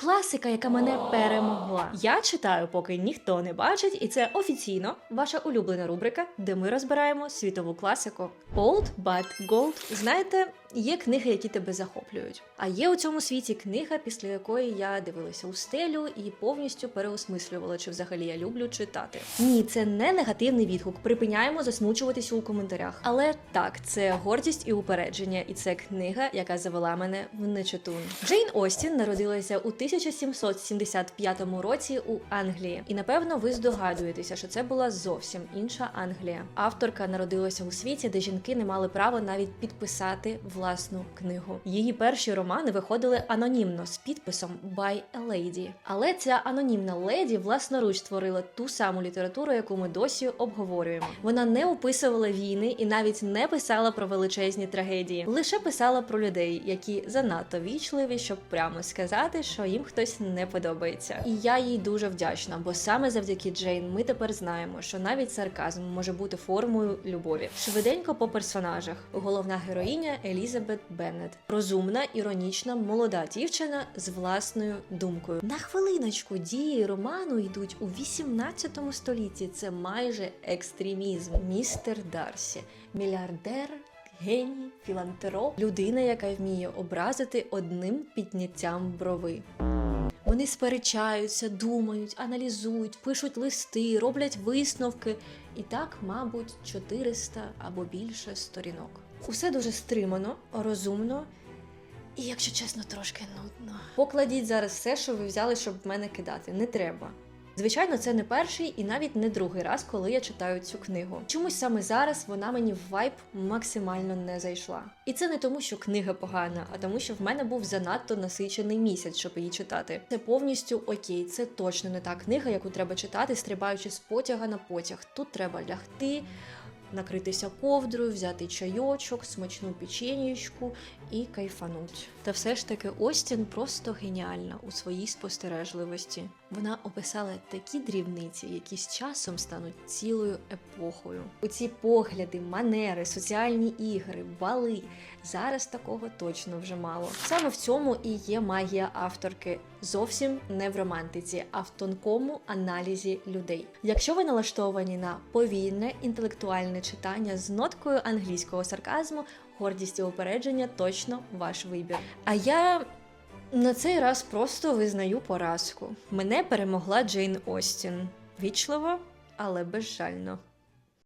Класика, яка мене перемогла. Я читаю, поки ніхто не бачить, і це офіційно ваша улюблена рубрика, де ми розбираємо світову класику. Old but Gold. Знаєте, є книги, які тебе захоплюють. А є у цьому світі книга, після якої я дивилася у стелю і повністю переосмислювала, чи взагалі я люблю читати. Ні, це не негативний відгук. Припиняємо засмучуватися у коментарях. Але так, це гордість і упередження, і це книга, яка завела мене в нечитун. Джейн Остін народилася у 1775 році у Англії, і напевно ви здогадуєтеся, що це була зовсім інша Англія. Авторка народилася у світі, де жінки не мали права навіть підписати власну книгу. Її перші романи виходили анонімно з підписом «By a Lady». Але ця анонімна леді власноруч створила ту саму літературу, яку ми досі обговорюємо. Вона не описувала війни і навіть не писала про величезні трагедії, лише писала про людей, які занадто вічливі, щоб прямо сказати, що їм хтось не подобається. І я їй дуже вдячна, бо саме завдяки Джейн ми тепер знаємо, що навіть сарказм може бути формою любові. Швиденько по персонажах. Головна героїня Елізабет Беннет. Розумна, іронічна, молода дівчина з власною думкою. На хвилиночку дії роману йдуть у 18 столітті. Це майже екстремізм. Містер Дарсі, мільярдер. Геній, філантероп, людина, яка вміє образити одним підняттям брови. Вони сперечаються, думають, аналізують, пишуть листи, роблять висновки. І так, мабуть, 400 або більше сторінок. Усе дуже стримано, розумно. І, якщо чесно, трошки нудно. Покладіть зараз все, що ви взяли, щоб в мене кидати. Не треба. Звичайно, це не перший і навіть не другий раз, коли я читаю цю книгу. Чомусь саме зараз вона мені в вайб максимально не зайшла. І це не тому, що книга погана, а тому, що в мене був занадто насичений місяць, щоб її читати. Це повністю окей, це точно не та книга, яку треба читати, стрибаючи з потяга на потяг. Тут треба лягти. Накритися ковдрою, взяти чайочок, смачну печеньечку і кайфануть. Та все ж таки Остін просто геніальна у своїй спостережливості. Вона описала такі дрібниці, які з часом стануть цілою епохою. У ці погляди, манери, соціальні ігри, бали. Зараз такого точно вже мало. Саме в цьому і є магія авторки. Зовсім не в романтиці, а в тонкому аналізі людей. Якщо ви налаштовані на повільне інтелектуальне читання з ноткою англійського сарказму, гордість і упередження точно ваш вибір. А я на цей раз просто визнаю поразку. Мене перемогла Джейн Остін. Вічливо, але безжально.